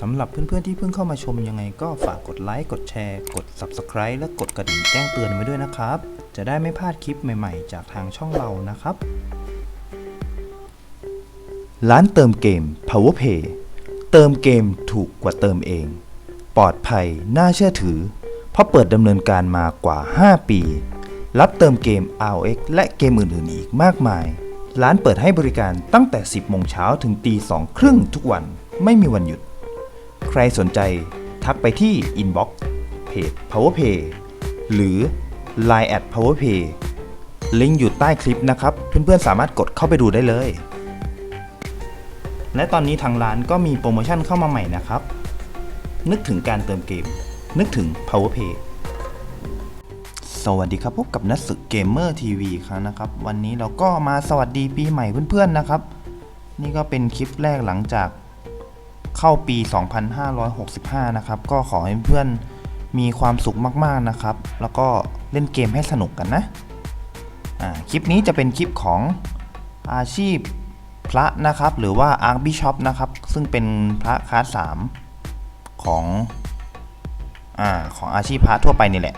สำหรับเพื่อนๆที่เพิ่งเข้ามาชมยังไงก็ฝากกดไลค์กดแชร์ กด Subscribe และกดกระดิ่งแจ้งเตือนไว้ด้วยนะครับ จะได้ไม่พลาดคลิปใหม่ๆ จากทางช่องเรานะครับ ร้านเติมเกม PowerPay เติมเกมถูกกว่าเติมเอง ปลอดภัยน่าเชื่อถือ เพราะเปิดดำเนินการมากว่า 5 ปี รับเติมเกม ROX และเกมอื่นๆอีกมากมาย ร้านเปิดให้บริการตั้งแต่ 10โมงเช้าถึงตี2ครึ่งทุกวันไม่มีวันหยุด ใครสนใจทักไปที่ Inbox เพจ PowerPay หรือ Line at PowerPay ลิงก์อยู่ใต้คลิปนะครับ เพื่อนๆ สามารถกดเข้าไปดูได้เลย และตอนนี้ทางร้านก็มีโปรโมชั่นเข้ามาใหม่นะครับ นึกถึงการเติมเกม นึกถึง PowerPay สวัสดีครับพบกับนักศึกเกมเมอร์ทีวีครั้งนะครับ วันนี้เราก็มาสวัสดีปีใหม่เพื่อนๆนะครับ นี่ก็เป็นคลิปแรกหลังจาก เข้าปี 2565 นะครับ ก็ขอให้เพื่อนมีความสุขมากๆนะครับ แล้วก็เล่นเกมให้สนุกกันนะคลิปนี้จะเป็นคลิปของอาชีพพระนะครับ หรือว่าอาร์บิชอปนะครับ ซึ่งเป็นพระคลาสสามของอของอาชีพพระทั่วไปนี่แหละ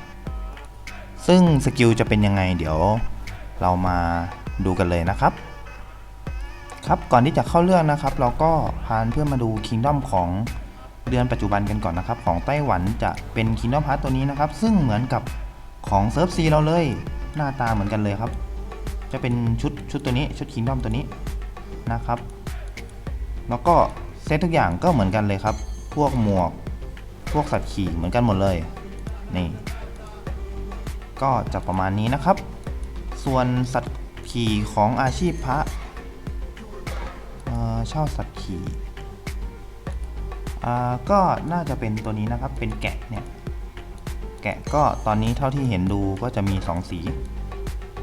ซึ่งสกิลจะเป็นยังไงเดี๋ยวเรามาดูกันเลยนะครับ ครับก่อนที่จะเข้าเรื่องนะครับ เราก็พาเพื่อนมาดูคิงดอมของเดือนปัจจุบันกันก่อนนะครับ ของไต้หวันจะเป็นคิงดอมพาร์ตัวนี้นะครับ ซึ่งเหมือนกับของเซิร์ฟซีเราเลยหน้าตาเหมือนกันเลยครับ จะเป็นชุดชุดตัวนี้ชุดคิงดอมตัวนี้นะครับ แล้วก็เซตทุกอย่างก็เหมือนกันเลยครับ พวกหมวก พวกสัตว์ขี่เหมือนกันหมดเลยนี่ก็จะประมาณนี้นะครับ ส่วนสัตว์ขี่ของอาชีพพระ เอ่อเช่าสัตว์ขี่ก็น่าจะเป็นตัวนี้นะครับ เป็นแกะเนี่ย แกะก็ตอนนี้เท่าที่เห็นดูก็จะมี 2 สี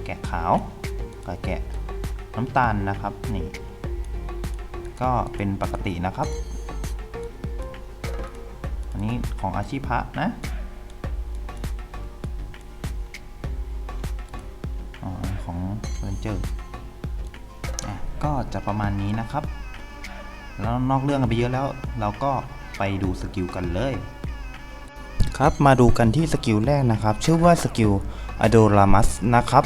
แกะขาวกับแกะน้ำตาลนะครับ นี่ ก็เป็นปกตินะครับ อันนี้ของอาชีพพระนะอ๋อของเฟอร์นิเจอร์ก็จะประมาณนี้นะครับ แล้วนอกเรื่องกันไปเยอะแล้ว เราก็ไปดูสกิลกันเลย ครับมาดูกันที่สกิลแรกนะครับ ชื่อว่าสกิล Adoramus นะครับ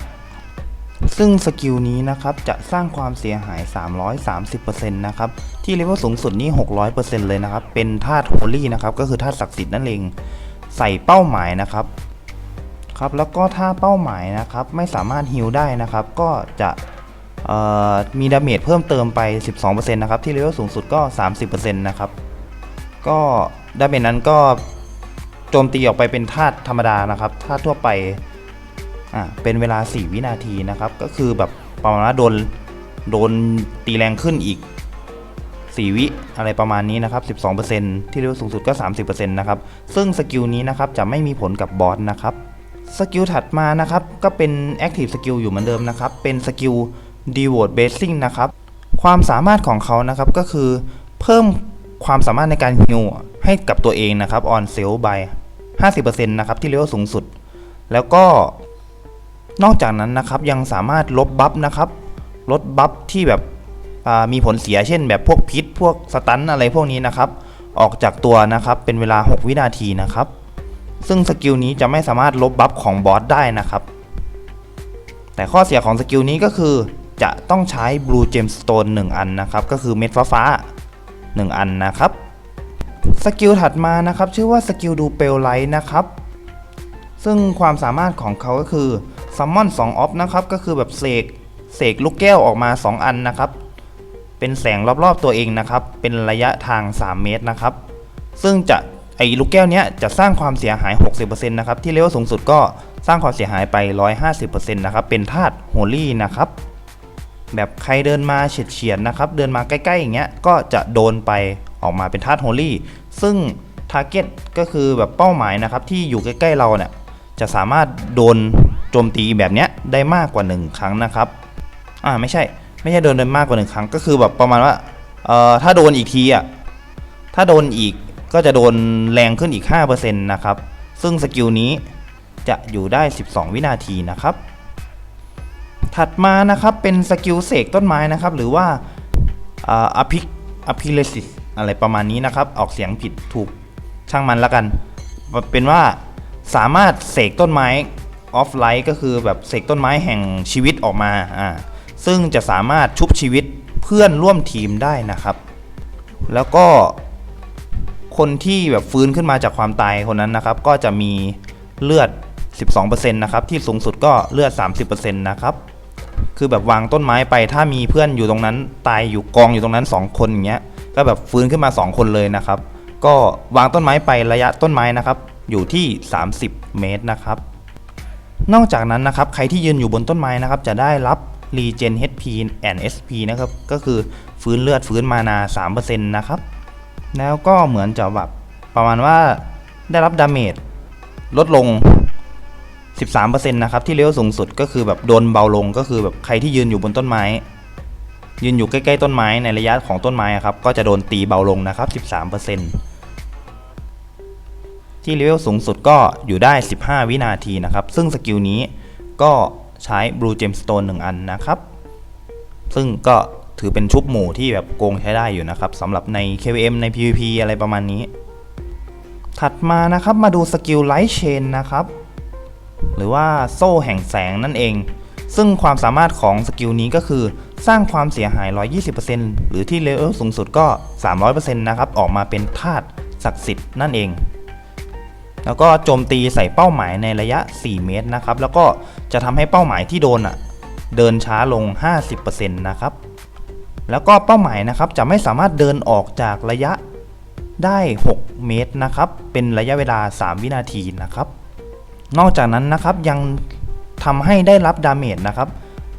ซึ่งสกิลนี้นะครับจะสร้างความเสียหาย 330%นะครับ ที่เลเวลสูงสุดนี่ 600%เลยนะครับ เป็นธาตุโฮลี่นะครับ ก็คือธาตุศักดิ์สิทธิ์นั่นเอง ใส่เป้าหมายนะครับครับแล้วก็ถ้าเป้าหมายนะครับไม่สามารถฮิลได้นะครับ ก็จะ มีดาเมจเพิ่มเติมไป 12%นะครับ ที่เลเวลสูงสุดก็ 30%นะครับ ก็ดาเมจนั้นก็โจมตีออกไปเป็นธาตุธรรมดานะครับธาตุทั่วไป อ่า เป็นเวลา 4 วินาทีนะครับ ก็คือแบบประมาณว่าโดน โดนตีแรงขึ้นอีก 4 วิอะไรประมาณนี้นะครับ 12%ที่เลเวลสูงสุดก็ 30%นะครับ ซึ่งสกิลนี้นะครับจะไม่มีผลกับบอสนะครับ สกิลถัดมานะครับก็เป็น Active Skill อยู่เหมือนเดิมนะครับ เป็นสกิล Devote Basing นะครับ ความสามารถของเขานะครับก็คือเพิ่มความสามารถในการฮิวให้กับตัวเองนะครับ on sale by 50%นะครับที่เลเวลสูงสุด แล้วก็นอกจากนั้นนะครับยังสามารถลบบัฟนะครับลดบัฟที่แบบมีผลเสียเช่น แบบพวกพิษ พวกสตันอะไรพวกนี้นะครับ ออกจากตัวนะครับเป็นเวลา 6 วินาทีนะครับ ซึ่งสกิลนี้จะไม่สามารถลบบัฟของบอสได้นะครับ แต่ข้อเสียของสกิลนี้ก็คือ จะต้องใช้ Blue Gemstone 1อันนะครับ ก็คือเม็ดฟ้าฟ้า 1 อันนะครับ สกิลถัดมานะครับ ชื่อว่าสกิลดูเปลไลท์นะครับ ซึ่งความสามารถของเขาก็คือซัมมอน2ออฟนะครับ ก็คือแบบเสกเสกลูกแก้วออกมา 2 อันนะครับ เป็นแสงรอบๆตัวเองนะครับ เป็นระยะทาง 3 เมตรนะครับ ซึ่งจะไอ้ลูกแก้วเนี้ยจะสร้างความเสียหาย 60%นะครับ ที่เลเวลสูงสุดก็สร้างความเสียหายไป 150%นะครับ เป็นธาตุโฮลี่นะครับ แบบใครเดินมาเฉียดๆนะครับ เดินมาใกล้ๆอย่างเงี้ยก็จะโดนไปออกมาเป็นธาตุโฮลี่ซึ่งทาร์เก็ตก็คือแบบเป้าหมายนะครับที่อยู่ใกล้ๆเราเนี่ยจะสามารถโดนโจมตีแบบเนี้ยได้มากกว่า 1 ครั้งนะครับอ่าไม่ใช่ไม่ใช่โดนได้มากกว่า 1 ครั้ง ก็คือแบบประมาณว่าเอ่อถ้าโดนอีกทีอะถ้าโดนอีกก็จะโดนแรงขึ้นอีก5%นะครับซึ่งสกิลนี้จะอยู่ได้ 12 วินาทีนะครับ ถัดมานะครับเป็นสกิลเสกต้นไม้นะครับ หรือว่าอภิอภิเลสิสอะไรประมาณนี้นะครับ ออกเสียงผิดถูกช่างมันแล้วกัน เป็นว่าสามารถเสกต้นไม้ออฟไลท์ก็คือแบบเสกต้นไม้แห่งชีวิตออกมาอ่าซึ่งจะสามารถชุบชีวิตเพื่อนร่วมทีมได้นะครับ แล้วก็คนที่แบบฟื้นขึ้นมาจากความตายคนนั้นนะครับ ก็จะมีเลือด 12%นะครับ ที่สูงสุดก็เลือด 30%นะครับ คือแบบวางต้นไม้ไป ถ้ามีเพื่อนอยู่ตรงนั้น ตายอยู่กองอยู่ตรงนั้น 2 คนอย่างเงี้ยก็แบบฟื้นขึ้นมา 2 คนเลยนะครับ ก็วางต้นไม้ไประยะต้นไม้นะครับ อยู่ที่ 30 เมตรนะครับ นอกจากนั้นนะครับ ใครที่ยืนอยู่บนต้นไม้นะครับ จะได้รับ Regen HP and SP นะครับ ก็คือฟื้นเลือดฟื้นมานา 3%นะครับ แล้วก็เหมือนจะแบบประมาณว่าได้รับดาเมจลดลง 13%นะครับที่เลเวลสูงสุดก็คือแบบโดนเบาลงก็คือแบบใครที่ยืนอยู่บนต้นไม้ ยืนอยู่ใกล้ๆต้นไม้ในระยะของต้นไม้ครับก็จะโดนตีเบาลงนะครับ 13%ที่เลเวลสูงสุดก็อยู่ได้ 15 วินาทีนะครับ ซึ่งสกิลนี้ก็ใช้ Blue Gemstone 1อันนะครับ ซึ่งก็ถือเป็นชุบหมู่ที่แบบโกงใช้ได้อยู่นะครับสำหรับใน KVM ใน PVP อะไรประมาณนี้ ถัดมานะครับมาดูสกิล Light Chain นะครับ หรือว่าโซ่แห่งแสงนั่นเอง ซึ่งความสามารถของสกิลนี้ก็คือ สร้างความเสียหาย 120%หรือที่เลเวลสูงสุดก็ 300%นะครับ ออกมาเป็นธาตุศักดิ์สิทธิ์นั่นเอง แล้วก็โจมตีใส่เป้าหมายในระยะ 4 เมตรนะครับ แล้วก็จะทำให้เป้าหมายที่โดนอะเดินช้าลง 50%นะครับ แล้วก็เป้าหมายนะครับจะไม่สามารถเดินออกจากระยะได้ 6 เมตรนะครับ เป็นระยะเวลา 3 วินาทีนะครับ นอกจากนั้นนะครับยังทำให้ได้รับดาเมจนะครับ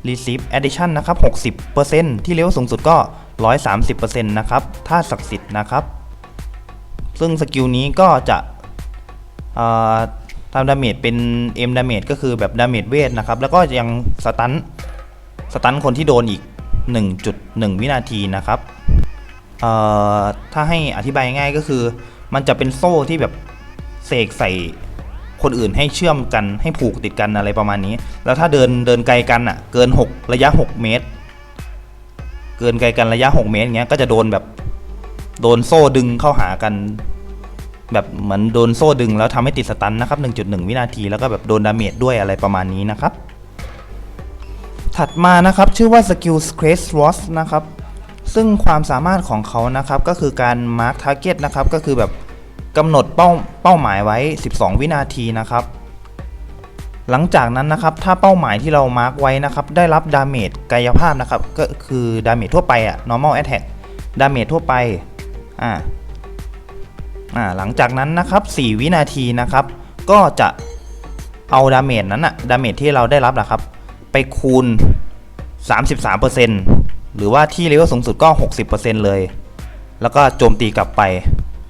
Receive Addition นะครับ 60%ที่เลเวลสูงสุดก็ 130%นะครับ ถ้าศักดิ์สิทธิ์นะครับ ซึ่งสกิลนี้ก็จะทำดาเมจเป็น M ดาเมจก็คือแบบดาเมจเวทนะครับ แล้วก็ยังสตันสตันคนที่โดนอีก 1.1 วินาทีนะครับ ถ้าให้อธิบายง่ายก็คือ มันจะเป็นโซ่ที่แบบเสกใส่ คนอื่นให้เชื่อมกันให้ผูกติดกันอะไรประมาณนี้ แล้วถ้าเดินเดินไกลกันอะ เกิน 6 ระยะ 6 เมตร เกินไกลกันระยะ 6 เมตรอย่างเงี้ยก็จะโดนแบบโดนโซ่ดึงเข้าหากัน แบบเหมือนโดนโซ่ดึงแล้วทำให้ติดสตันนะครับ 1.1 วินาทีแล้วก็แบบโดนดาเมจด้วยอะไรประมาณนี้นะครับ ถัดมานะครับชื่อว่าสกิล Scratch Watch นะครับซึ่งความสามารถของเขานะครับก็คือการ Mark Target นะครับก็คือแบบ กำหนดเป้าเป้าหมายไว้ 12 วินาทีนะครับ หลังจากนั้นนะครับถ้าเป้าหมายที่เรามาร์กไว้นะครับได้รับดาเมจกายภาพนะครับก็คือดาเมจทั่วไปอะ normal attack ดาเมจทั่วไปอ่าอ่าหลังจากนั้นนะครับ 4 วินาทีนะครับ ก็จะเอาดาเมจนั้นอะดาเมจที่เราได้รับนะครับ ไปคูณ 33%หรือว่าที่เลเวลสูงสุดก็ 60%เลย แล้วก็โจมตีกลับไป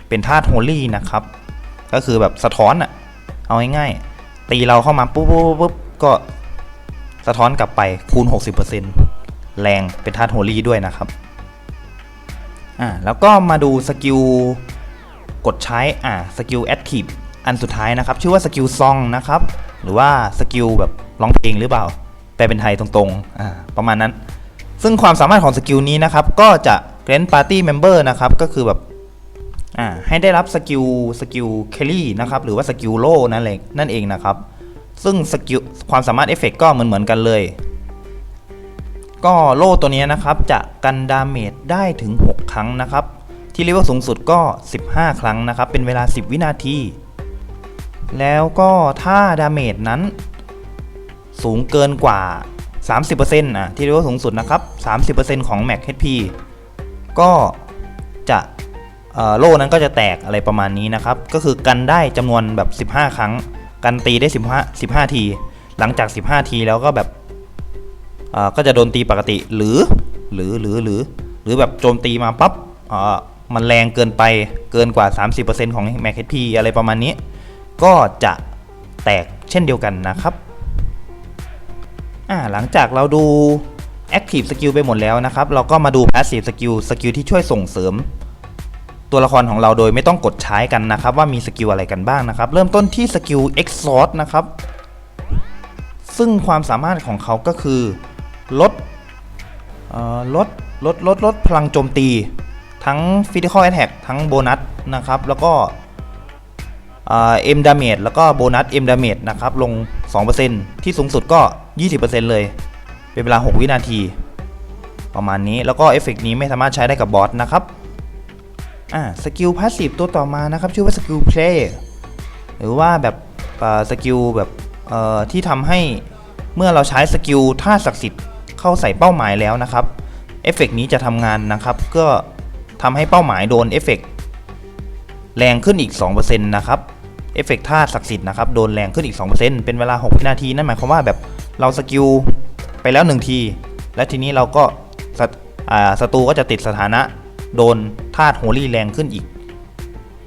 เป็นธาตุโฮลี่นะครับ ก็คือแบบสะท้อนอะเอาง่ายๆ ตีเราเข้ามาปุ๊บปุ๊บปุ๊บก็สะท้อนกลับไปคูณ 60%แรงเป็นธาตุโฮลี่ด้วยนะครับอ่าแล้วก็มาดูสกิลกดใช้อ่าสกิลแอคทีฟอันสุดท้ายนะครับ ชื่อว่าสกิลซองนะครับ หรือว่าสกิลแบบร้องเพลงหรือเปล่า แปลเป็นไทยตรงๆอ่าประมาณนั้น ซึ่งความสามารถของสกิลนี้นะครับ ก็จะเกรนปาร์ตี้เมมเบอร์นะครับ ก็คือแบบ อ่าให้ได้รับสกิลสกิลเคลลี่นะครับหรือว่าสกิลโล่นั่นเองนั่นเองนะครับ ซึ่งสกิลความสามารถเอฟเฟกก็เหมือนเหมือนกันเลย ก็โล่ตัวนี้นะครับจะกันดาเมจได้ถึง 6 ครั้งนะครับ ที่เลเวลสูงสุดก็ 15 ครั้งนะครับ เป็นเวลา 10 วินาที แล้วก็ถ้าดาเมจนั้นสูงเกินกว่า 30%อะที่เลเวลสูงสุดนะครับ 30%ของ Max HP ก็จะ โล่นั้นก็จะแตกอะไรประมาณนี้นะครับ ก็คือกันได้จำนวนแบบ 15 ครั้ง กันตีได้ 15 15 ที หลังจาก 15 ทีแล้วก็แบบก็จะโดนตีปกติหรือหรือหรือหรือหรือแบบโจมตีมาปั๊บอ่ามันแรงเกินไปเกินกว่า 30%ของ Max HP อะไรประมาณนี้ ก็จะแตกเช่นเดียวกันนะครับอ่าหลังจากเราดู Active Skill ไปหมดแล้วนะครับ เราก็มาดู Passive Skill สกิลที่ช่วยส่งเสริม ตัวละครของเราโดยไม่ต้องกดใช้กันนะครับ ว่ามีสกิลอะไรกันบ้างนะครับ เริ่มต้นที่สกิล Exhaust นะครับ ซึ่งความสามารถของเขาก็คือ ลดออลดลดลดลดพลังโจมตี ทั้ง Physical Attack ทั้งโบนัสนะครับ แล้วก็เอ็มดาเมจแล้วก็โบนัสเอ็มดาเมจนะครับ ลง 2%ที่สูงสุดก็ 20%เลย เป็นเวลา 6 วินาที ประมาณนี้แล้วก็เอฟเฟกต์นี้ไม่สามารถใช้ได้กับบอสนะครับ อ่าสกิลพาสซีฟตัวต่อมานะครับ ชื่อว่าสกิลเพลย์หรือว่าแบบสกิลแบบเอ่อที่ทำให้เมื่อเราใช้สกิลท่าศักดิ์สิทธิ์เข้าใส่เป้าหมายแล้วนะครับเอฟเฟกต์นี้จะทำงานนะครับ ก็ทำให้เป้าหมายโดนเอฟเฟกต์แรงขึ้นอีก 2%นะครับเอฟเฟกต์ท่าศักดิ์สิทธิ์นะครับโดนแรงขึ้นอีก 2%เป็นเวลา 6 วินาที นั่นหมายความว่าแบบเราสกิลไปแล้ว 1 ที และทีนี้เราก็ศัตรูก็จะติดสถานะโดน ธาตุโฮลี่แรงขึ้นอีก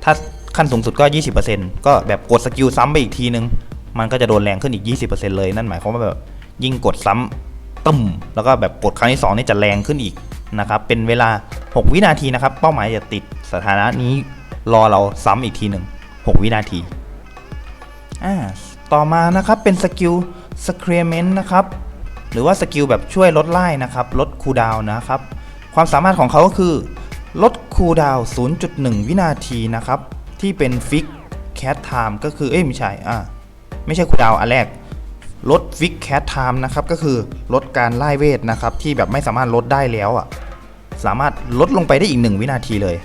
ถ้าขั้นสูงสุดก็ 20%ก็แบบกดสกิลซ้ำไปอีกทีนึง มันก็จะโดนแรงขึ้นอีก 20%เลย นั่นหมายความว่าแบบยิ่งกดซ้ำตึ้ม แล้วก็แบบกดครั้งที่2นี่จะแรงขึ้นอีกนะครับ เป็นเวลา 6 วินาทีนะครับ เป้าหมายจะติดสถานะนี้รอเราซ้ำอีกทีหนึ่ง6 วินาที อ่า ต่อมานะครับเป็นสกิล Screament นะครับ หรือว่าสกิลแบบช่วยลดไล่นะครับ ลดคูดาวนะครับ ความสามารถของเขาก็คือ ลดคูลดาวน์ 0.1 วินาทีนะครับ ที่เป็นฟิกแค t ไทม์ก็คือ เอ้ยไม่ใช่อ่าไม่ใช่คูลดาวน์อันแรก ลดฟิกแค t ไทม์นะครับ ก็คือลดการไล่เวทนะครับ ที่แบบไม่สามารถลดได้แล้วอะ สามารถลดลงไปได้อีก 1 วินาทีเลย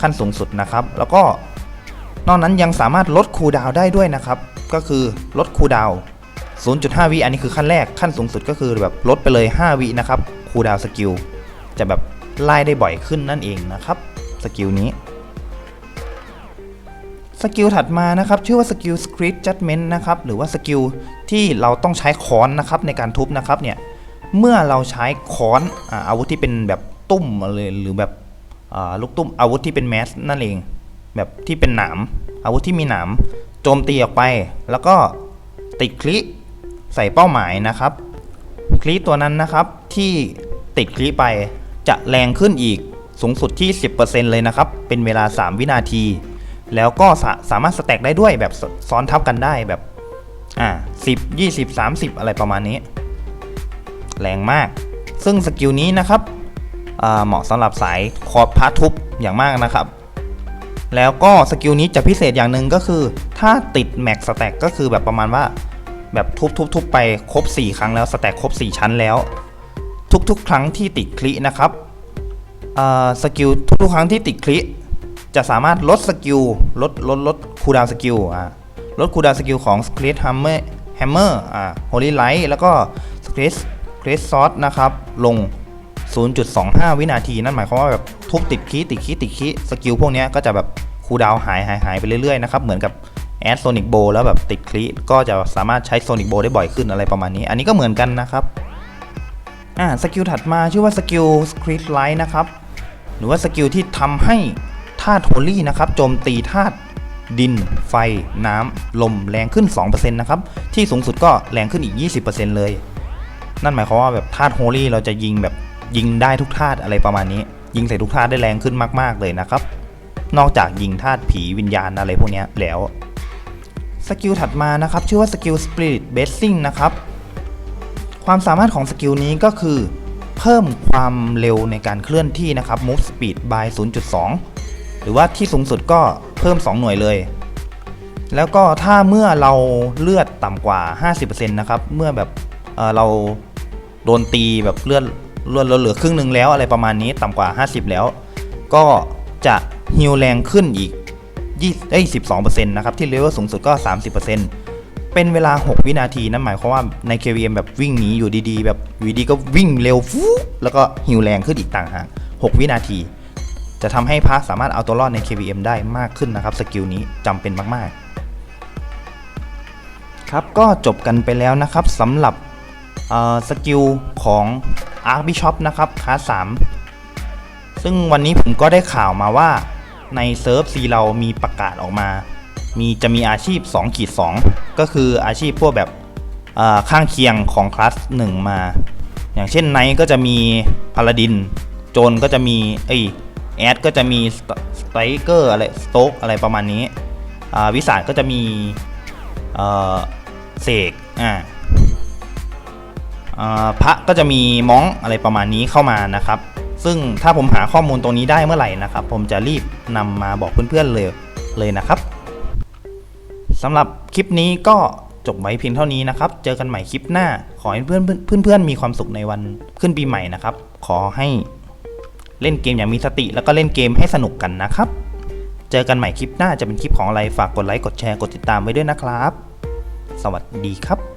ขั้นสูงสุดนะครับ แล้วก็นอกนั้นยังสามารถลดคูลดาวน์ได้ด้วยนะครับ ก็คือลดคูลดาวน์ 0.5 วิอันนี้คือขั้นแรกขั้นสูงสุดก็คือแบบลดไปเลย 5 วินะครับคูลดาวน์สกิลจะแบบ ไล่ได้บ่อยขึ้นนั่นเองนะครับสกิลนี้สกิลถัดมานะครับชื่อว่าสกิล Script Judgment นะครับหรือว่าสกิลที่เราต้องใช้ค้อนนะครับในการทุบนะครับเนี่ยเมื่อเราใช้ค้อนอาวุธที่เป็นแบบตุ้มเลยหรือแบบลูกตุ้มอาวุธที่เป็นแมสนั่นเอง แบบที่เป็นหนามอาวุธที่มีหนามโจมตีออกไป แล้วก็ติดคลิใส่เป้าหมายนะครับ คลิตัวนั้นนะครับที่ติดคลิไป จะแรงขึ้นอีกสูงสุดที่ 10%เลยนะครับ เป็นเวลา 3 วินาที แล้วก็สาสามารถสแต็กได้ด้วยแบบซ้อนทับกันได้แบบอ่า10 20 30 อะไรประมาณนี้ แรงมาก ซึ่งสกิลนี้นะครับเหมาะสำหรับสายคอร์ดพาททุบอย่างมากนะครับ แล้วก็สกิลนี้จะพิเศษอย่างหนึ่งก็คือ ถ้าติดแม็กสแต็กก็คือแบบประมาณว่า แบบทุบๆๆไปครบ 4 ครั้งแล้วสแต็กครบ 4 ชั้นแล้ว ทุกๆ ครั้งที่ติดคลินะครับสกิลทุกๆ ครั้งที่ติดคลิจะสามารถลดสกิลลดลดลดคูดาวสกิลลดคูดาวสกิลของ s c r e e t Hammer Hammer อ่า Holy Light แล้วก็ s c r e e t s c r e e t Sword นะครับลง 0.25 วินาที นั่นหมายความว่าแบบทุบติดคีติดคีติดคีสกิลพวกนี้ก็จะแบบคูดาวหายหายหายไปเรื่อยๆนะครับ เหมือนกับแอดโซนิกโบแล้วแบบติดคลีก็จะสามารถใช้โซนิกโบได้บ่อยขึ้นอะไรประมาณนี้ อันนี้ก็เหมือนกันนะครับ อ่าสกิลถัดมาชื่อว่าสกิลสคริตไลท์นะครับ หรือว่าสกิลที่ทำให้ธาตุโฮลี่นะครับโจมตีธาตุดิน ไฟ น้ำ ลมแรงขึ้น 2%นะครับ ที่สูงสุดก็แรงขึ้นอีก 20%เลย นั่นหมายความว่าแบบธาตุโฮลี่เราจะยิงแบบยิงได้ทุกธาตุอะไรประมาณนี้ ยิงใส่ทุกธาตุได้แรงขึ้นมากๆเลยนะครับ นอกจากยิงธาตุผีวิญญาณอะไรพวกนี้แล้ว สกิลถัดมานะครับ ชื่อว่าสกิล Spirit Blessing นะครับ ความสามารถของสกิลนี้ก็คือ เพิ่มความเร็วในการเคลื่อนที่นะครับ Move Speed by 0.2 หรือว่าที่สูงสุดก็เพิ่ม 2 หน่วยเลย แล้วก็ถ้าเมื่อเราเลือดต่ำกว่า 50%นะครับ เมื่อแบบเเราโดนตีแบบเลือดเลือดเราเหลือครึ่งหนึ่งแล้วอะไรประมาณนี้ต่ำกว่า 50 แล้ว ก็จะฮิลแรงขึ้นอีก20เอ้ย12%นะครับ ที่เลเวลสูงสุดก็ 30% เป็นเวลา 6 วินาทีนั่นหมายความว่าใน KVM แบบวิ่งหนีอยู่ดีๆ แบบอยู่ดีก็วิ่งเร็วฟูแล้วก็ฮิลแรงขึ้นอีกต่างหาก6 วินาที จะทำให้พาร์คสามารถเอาตัวรอดใน KVM ได้มากขึ้นนะครับ สกิลนี้จำเป็นมากๆ ครับก็จบกันไปแล้วนะครับสำหรับสกิลของ Archbishop นะครับคลาส3ซึ่งวันนี้ผมก็ได้ข่าวมาว่าในเซิร์ฟซีเรามีประกาศออกมา มีจะมีอาชีพ2ขีด2ก็คืออาชีพพวกแบบข้างเคียงของคลาส1มา อย่างเช่นไนท์ก็จะมีพาลาดิน โจนก็จะมีเอ้ยแอดก็จะมีสไตรเกอร์อะไรสโต๊กอะไรประมาณนี้วิสาก็จะมีเสกอ่าพระก็จะมีม้องอะไรประมาณนี้เข้ามานะครับ ซึ่งถ้าผมหาข้อมูลตรงนี้ได้เมื่อไหร่นะครับ ผมจะรีบนำมาบอกเพื่อนๆเลยเลยนะครับ สำหรับคลิปนี้ก็จบไว้เพียงเท่านี้นะครับ เจอกันใหม่คลิปหน้า ขอให้เพื่อนๆเพื่อนๆมีความสุขในวันขึ้นปีใหม่นะครับ ขอให้เล่นเกมอย่างมีสติ แล้วก็เล่นเกมให้สนุกกันนะครับ เจอกันใหม่คลิปหน้าจะเป็นคลิปของอะไรฝากกดไลค์กดแชร์กดติดตามไว้ด้วยนะครับ สวัสดีครับ